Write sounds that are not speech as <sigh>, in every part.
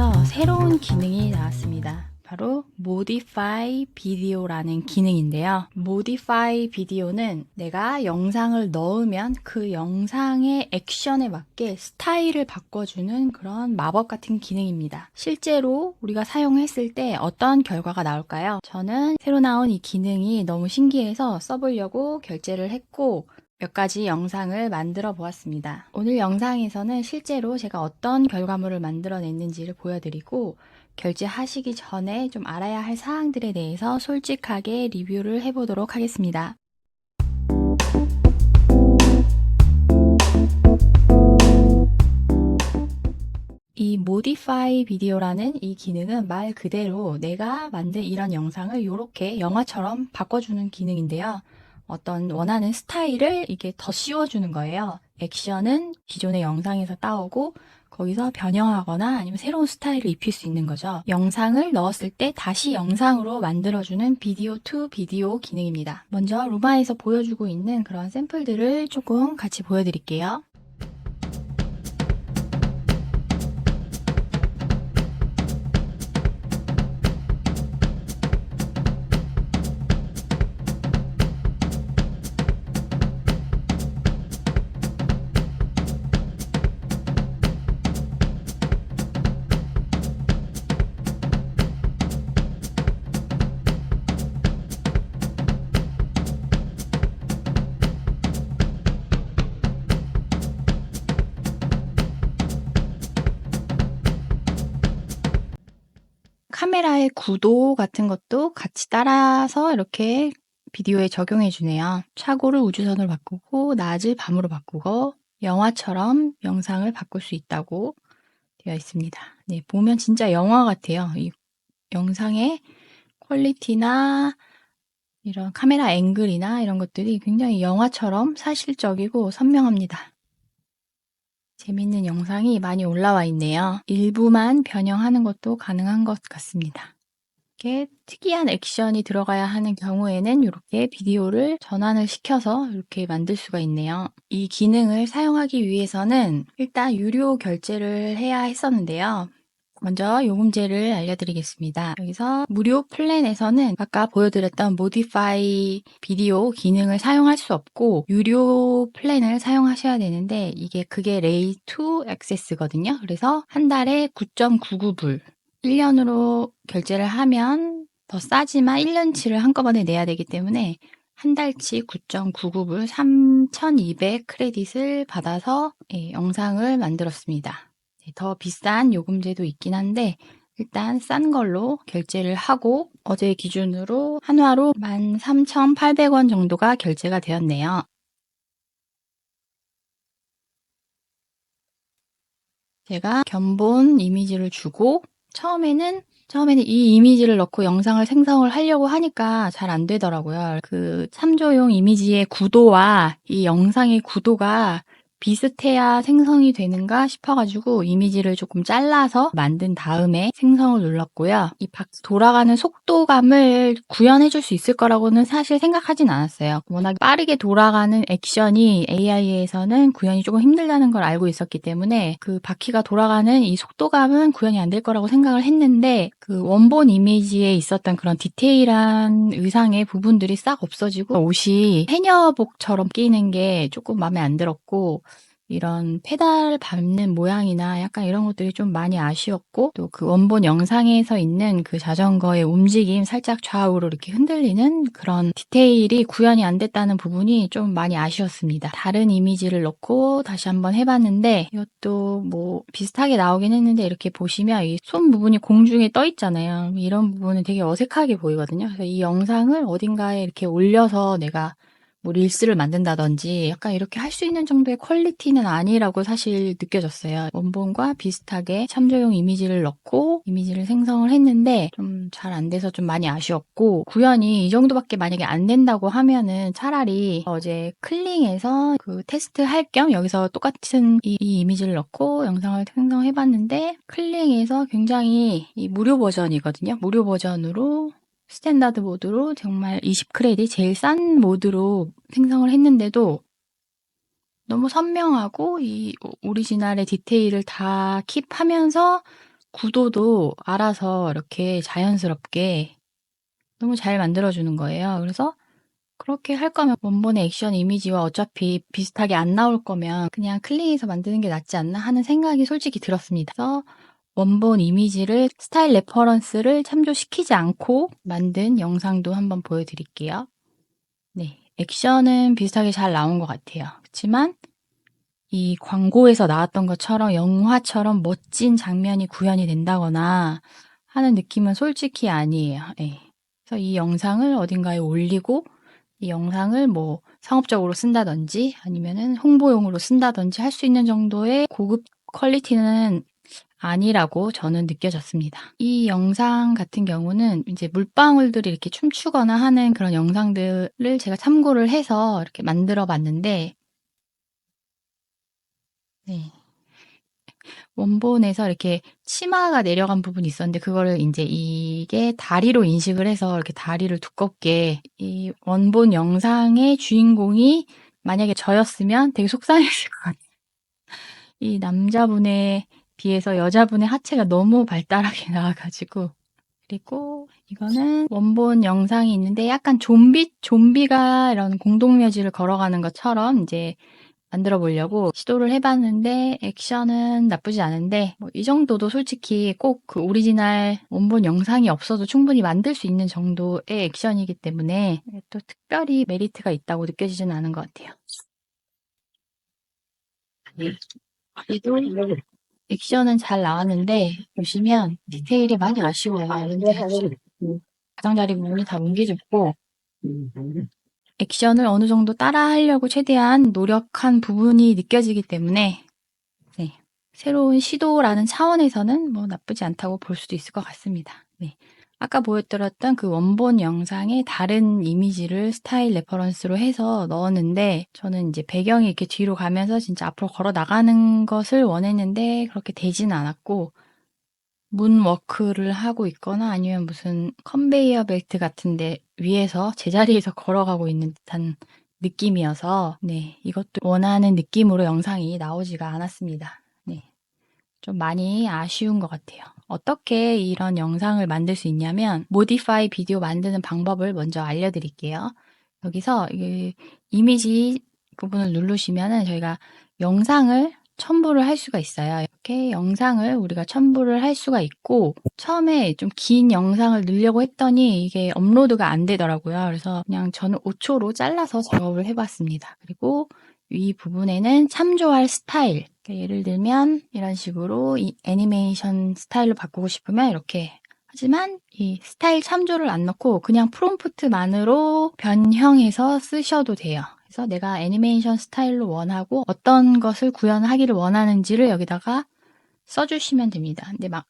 루마에서 새로운 기능이 나왔습니다. 바로 Modify Video라는 기능인데요. Modify Video는 내가 영상을 넣으면 그 영상의 액션에 맞게 스타일을 바꿔주는 그런 마법 같은 기능입니다. 실제로 우리가 사용했을 때 어떤 결과가 나올까요? 저는 새로 나온 이 기능이 너무 신기해서 써보려고 결제를 했고 몇 가지 영상을 만들어 보았습니다. 오늘 영상에서는 실제로 제가 어떤 결과물을 만들어냈는지를 보여드리고 결제하시기 전에 좀 알아야 할 사항들에 대해서 솔직하게 리뷰를 해보도록 하겠습니다. 이 Modify 비디오라는 이 기능은 말 그대로 내가 만든 이런 영상을 이렇게 영화처럼 바꿔주는 기능인데요. 어떤 원하는 스타일을 이게 더 씌워주는 거예요. 액션은 기존의 영상에서 따오고 거기서 변형하거나 아니면 새로운 스타일을 입힐 수 있는 거죠. 영상을 넣었을 때 다시 영상으로 만들어주는 비디오 투 비디오 기능입니다. 먼저 루마에서 보여주고 있는 그런 샘플들을 조금 같이 보여드릴게요. 카메라의 구도 같은 것도 같이 따라서 이렇게 비디오에 적용해 주네요. 차고를 우주선으로 바꾸고 낮을 밤으로 바꾸고 영화처럼 영상을 바꿀 수 있다고 되어 있습니다. 네, 보면 진짜 영화 같아요. 이 영상의 퀄리티나 이런 카메라 앵글이나 이런 것들이 굉장히 영화처럼 사실적이고 선명합니다. 재밌는 영상이 많이 올라와 있네요. 일부만 변형하는 것도 가능한 것 같습니다. 이렇게 특이한 액션이 들어가야 하는 경우에는 이렇게 비디오를 전환을 시켜서 이렇게 만들 수가 있네요. 이 기능을 사용하기 위해서는 일단 유료 결제를 해야 했었는데요. 먼저 요금제를 알려드리겠습니다. 여기서 무료 플랜에서는 아까 보여드렸던 모디파이 비디오 기능을 사용할 수 없고 유료 플랜을 사용하셔야 되는데 이게 그게 레이 2 액세스거든요. 그래서 한 달에 9.99불 1년으로 결제를 하면 더 싸지만 1년치를 한꺼번에 내야 되기 때문에 한 달치 9.99불 3,200 크레딧을 받아서 예, 영상을 만들었습니다. 네, 더 비싼 요금제도 있긴 한데 일단 싼 걸로 결제를 하고 어제 기준으로 한화로 13,800원 정도가 결제가 되었네요. 제가 견본 이미지를 주고 처음에는 처음에는 이 이미지를 넣고 영상을 생성을 하려고 하니까 잘 안 되더라고요. 그 참조용 이미지의 구도와 이 영상의 구도가 비슷해야 생성이 되는가 싶어가지고 이미지를 조금 잘라서 만든 다음에 생성을 눌렀고요. 이박 돌아가는 속도감을 구현해줄 수 있을 거라고는 사실 생각하진 않았어요. 워낙 빠르게 돌아가는 액션이 AI에서는 구현이 조금 힘들다는 걸 알고 있었기 때문에 그 바퀴가 돌아가는 이 속도감은 구현이 안 될 거라고 생각을 했는데 그 원본 이미지에 있었던 그런 디테일한 의상의 부분들이 싹 없어지고 옷이 해녀복처럼 끼는 게 조금 마음에 안 들었고 이런 페달 밟는 모양이나 약간 이런 것들이 좀 많이 아쉬웠고 또 그 원본 영상에서 있는 그 자전거의 움직임 살짝 좌우로 이렇게 흔들리는 그런 디테일이 구현이 안 됐다는 부분이 좀 많이 아쉬웠습니다. 다른 이미지를 넣고 다시 한번 해봤는데 이것도 뭐 비슷하게 나오긴 했는데 이렇게 보시면 이 손 부분이 공중에 떠 있잖아요. 이런 부분은 되게 어색하게 보이거든요. 그래서 이 영상을 어딘가에 이렇게 올려서 내가 뭐 릴스를 만든다든지 약간 이렇게 할 수 있는 정도의 퀄리티는 아니라고 사실 느껴졌어요. 원본과 비슷하게 참조용 이미지를 넣고 이미지를 생성을 했는데 좀 잘 안 돼서 좀 많이 아쉬웠고 구현이 이 정도밖에 만약에 안 된다고 하면은 차라리 어제 클링해서 그 테스트 할 겸 여기서 똑같은 이, 이 이미지를 넣고 영상을 생성해봤는데 클링해서 굉장히 이 무료 버전이거든요. 무료 버전으로 스탠다드 모드로 정말 20크레딧 제일 싼 모드로 생성을 했는데도 너무 선명하고 이 오리지널의 디테일을 다 킵하면서 구도도 알아서 이렇게 자연스럽게 너무 잘 만들어주는 거예요. 그래서 그렇게 할 거면 원본의 액션 이미지와 어차피 비슷하게 안 나올 거면 그냥 클릭해서 만드는 게 낫지 않나 하는 생각이 솔직히 들었습니다. 그래서 원본 이미지를 스타일 레퍼런스를 참조시키지 않고 만든 영상도 한번 보여드릴게요. 네, 액션은 비슷하게 잘 나온 것 같아요. 그렇지만 이 광고에서 나왔던 것처럼 영화처럼 멋진 장면이 구현이 된다거나 하는 느낌은 솔직히 아니에요. 예. 그래서 이 영상을 어딘가에 올리고 이 영상을 뭐 상업적으로 쓴다든지 아니면은 홍보용으로 쓴다든지 할 수 있는 정도의 고급 퀄리티는 아니라고 저는 느껴졌습니다. 이 영상 같은 경우는 이제 물방울들이 이렇게 춤추거나 하는 그런 영상들을 제가 참고를 해서 이렇게 만들어 봤는데 네. 원본에서 이렇게 치마가 내려간 부분이 있었는데 그거를 이제 이게 다리로 인식을 해서 이렇게 다리를 두껍게 이 원본 영상의 주인공이 만약에 저였으면 되게 속상했을 것 같아요. 이 남자분에 비해서 여자분의 하체가 너무 발달하게 <laughs> 나와가지고 그리고 이거는 원본 영상이 있는데 약간 좀비 좀비가 이런 공동묘지를 걸어가는 것처럼 이제 만들어 보려고 시도를 해봤는데 액션은 나쁘지 않은데 뭐 이 정도도 솔직히 꼭 그 오리지널 원본 영상이 없어도 충분히 만들 수 있는 정도의 액션이기 때문에 또 특별히 메리트가 있다고 느껴지지는 않은 것 같아요. 네. 그래도 액션은 잘 나왔는데 보시면 디테일이 많이 아쉬워요. 이런데 가장자리 부분이 다 뭉개졌고 액션을 어느 정도 따라하려고 최대한 노력한 부분이 느껴지기 때문에 네, 새로운 시도라는 차원에서는 뭐 나쁘지 않다고 볼 수도 있을 것 같습니다. 네. 아까 보여드렸던 그 원본 영상에 다른 이미지를 스타일 레퍼런스로 해서 넣었는데 저는 이제 배경이 이렇게 뒤로 가면서 진짜 앞으로 걸어 나가는 것을 원했는데 그렇게 되지는 않았고 문워크를 하고 있거나 아니면 무슨 컨베이어 벨트 같은데 위에서 제자리에서 걸어가고 있는 듯한 느낌이어서 네 이것도 원하는 느낌으로 영상이 나오지가 않았습니다. 네, 좀 많이 아쉬운 것 같아요. 어떻게 이런 영상을 만들 수 있냐면 모디파이 비디오 만드는 방법을 먼저 알려드릴게요. 여기서 이 이미지 부분을 누르시면은 저희가 영상을 첨부를 할 수가 있어요. 이렇게 영상을 우리가 첨부를 할 수가 있고 처음에 좀 긴 영상을 넣으려고 했더니 이게 업로드가 안 되더라고요. 그래서 그냥 저는 5초로 잘라서 작업을 해봤습니다. 그리고 이 부분에는 참조할 스타일 그러니까 예를 들면 이런 식으로 이 애니메이션 스타일로 바꾸고 싶으면 이렇게 하지만 이 스타일 참조를 안 넣고 그냥 프롬프트만으로 변형해서 쓰셔도 돼요. 그래서 내가 애니메이션 스타일로 원하고 어떤 것을 구현하기를 원하는지를 여기다가 써주시면 됩니다. 근데 막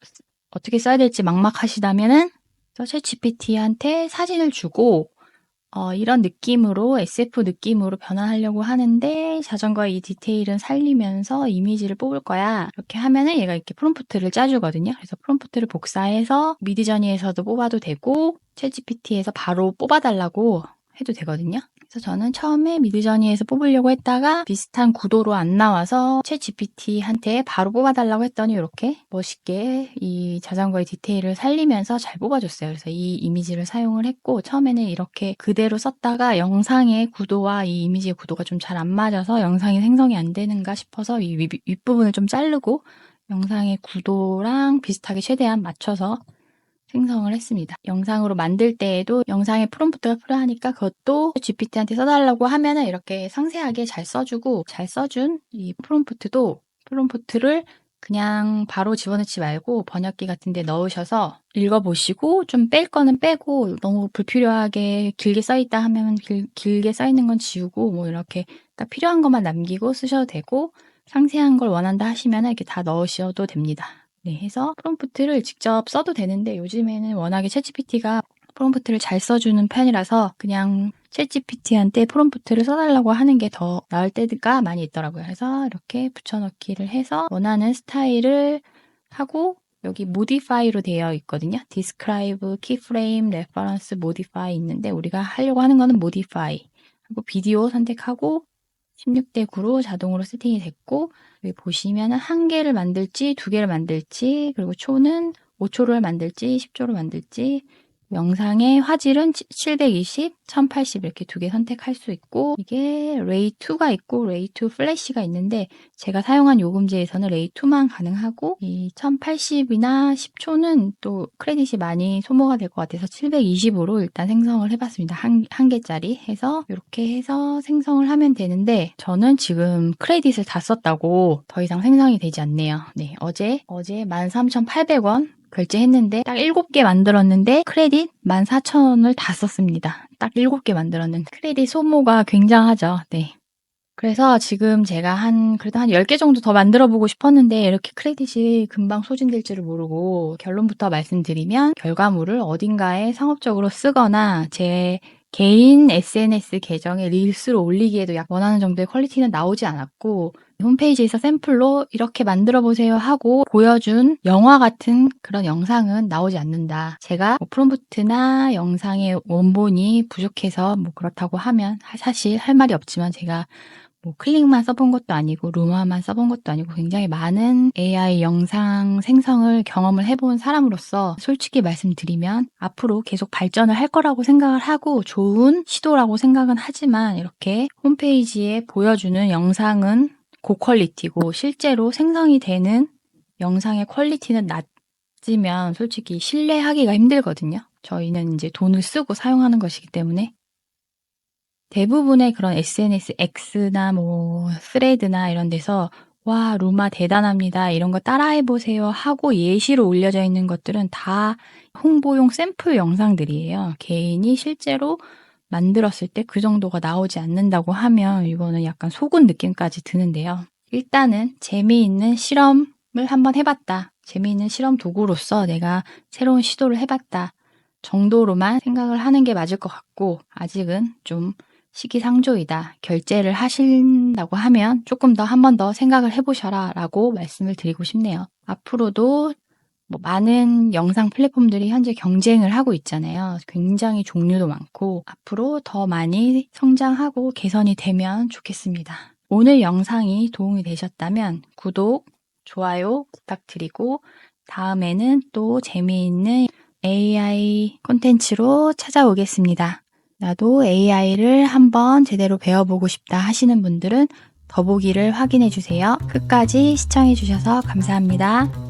어떻게 써야 될지 막막하시다면은 챗 GPT한테 사진을 주고 어, 이런 느낌으로 SF 느낌으로 변환하려고 하는데 자전거의 이 디테일은 살리면서 이미지를 뽑을 거야. 이렇게 하면은 얘가 이렇게 프롬프트를 짜 주거든요. 그래서 프롬프트를 복사해서 미디저니에서도 뽑아도 되고 챗 GPT에서 바로 뽑아 달라고 해도 되거든요. 그래서 저는 처음에 미드저니에서 뽑으려고 했다가 비슷한 구도로 안 나와서 채 GPT한테 바로 뽑아달라고 했더니 이렇게 멋있게 이 자전거의 디테일을 살리면서 잘 뽑아줬어요. 그래서 이 이미지를 사용을 했고 처음에는 이렇게 그대로 썼다가 영상의 구도와 이 이미지의 구도가 좀 잘 안 맞아서 영상이 생성이 안 되는가 싶어서 이 윗, 윗부분을 좀 자르고 영상의 구도랑 비슷하게 최대한 맞춰서 생성을 했습니다. 영상으로 만들 때에도 영상에 프롬프트가 필요하니까 그것도 GPT한테 써달라고 하면은 이렇게 상세하게 잘 써주고 잘 써준 이 프롬프트도 프롬프트를 그냥 바로 집어넣지 말고 번역기 같은 데 넣으셔서 읽어보시고 좀 뺄 거는 빼고 너무 불필요하게 길게 써있다 하면 길, 길게 써있는 건 지우고 뭐 이렇게 딱 필요한 것만 남기고 쓰셔도 되고 상세한 걸 원한다 하시면 이렇게 다 넣으셔도 됩니다. 네, 해서 프롬프트를 직접 써도 되는데 요즘에는 워낙에 챗GPT가 프롬프트를 잘 써주는 편이라서 그냥 챗GPT한테 프롬프트를 써달라고 하는 게 더 나을 때가 많이 있더라고요. 그래서 이렇게 붙여넣기를 해서 원하는 스타일을 하고 여기 modify로 되어 있거든요. describe, keyframe, reference, modify 있는데 우리가 하려고 하는 거는 modify 하고 비디오 선택하고 16대 9로 자동으로 세팅이 됐고 여기 보시면 한 개를 만들지 두 개를 만들지 그리고 초는 5초를 만들지 10초로 만들지 영상의 화질은 720, 1080 이렇게 두 개 선택할 수 있고 이게 레이 2가 있고 레이 2 플래시가 있는데 제가 사용한 요금제에서는 레이 2만 가능하고 이 1080이나 10초는 또 크레딧이 많이 소모가 될 것 같아서 720으로 일단 생성을 해봤습니다. 한, 한 개짜리 해서 이렇게 해서 생성을 하면 되는데 저는 지금 크레딧을 다 썼다고 더 이상 생성이 되지 않네요. 네, 어제 어제 13,800원 결제했는데 딱 7개 만들었는데 크레딧 14,000원을 다 썼습니다. 딱 7개 만들었는데 크레딧 소모가 굉장하죠. 네. 그래서 지금 제가 한 그래도 한 10개 정도 더 만들어 보고 싶었는데 이렇게 크레딧이 금방 소진될 줄을 모르고 결론부터 말씀드리면 결과물을 어딘가에 상업적으로 쓰거나 제 개인 SNS 계정에 릴스로 올리기에도 약 원하는 정도의 퀄리티는 나오지 않았고 홈페이지에서 샘플로 이렇게 만들어 보세요 하고 보여준 영화 같은 그런 영상은 나오지 않는다. 제가 뭐 프롬프트나 영상의 원본이 부족해서 뭐 그렇다고 하면 사실 할 말이 없지만 제가 뭐 클릭만 써본 것도 아니고 루마만 써본 것도 아니고 굉장히 많은 AI 영상 생성을 경험을 해본 사람으로서 솔직히 말씀드리면 앞으로 계속 발전을 할 거라고 생각을 하고 좋은 시도라고 생각은 하지만 이렇게 홈페이지에 보여주는 영상은 고퀄리티고 실제로 생성이 되는 영상의 퀄리티는 낮으면 솔직히 신뢰하기가 힘들거든요. 저희는 이제 돈을 쓰고 사용하는 것이기 때문에 대부분의 그런 SNS X나 뭐 스레드나 이런 데서 와 루마 대단합니다 이런 거 따라해 보세요 하고 예시로 올려져 있는 것들은 다 홍보용 샘플 영상들이에요. 개인이 실제로 만들었을 때 그 정도가 나오지 않는다고 하면 이거는 약간 속은 느낌까지 드는데요. 일단은 재미있는 실험을 한번 해봤다. 재미있는 실험 도구로서 내가 새로운 시도를 해봤다. 정도로만 생각을 하는 게 맞을 것 같고 아직은 좀 시기상조이다. 결제를 하신다고 하면 조금 더 한 번 더 생각을 해보셔라 라고 말씀을 드리고 싶네요. 앞으로도 뭐 많은 영상 플랫폼들이 현재 경쟁을 하고 있잖아요. 굉장히 종류도 많고 앞으로 더 많이 성장하고 개선이 되면 좋겠습니다. 오늘 영상이 도움이 되셨다면 구독, 좋아요 부탁드리고 다음에는 또 재미있는 AI 콘텐츠로 찾아오겠습니다. 나도 AI를 한번 제대로 배워보고 싶다 하시는 분들은 더보기를 확인해 주세요. 끝까지 시청해 주셔서 감사합니다.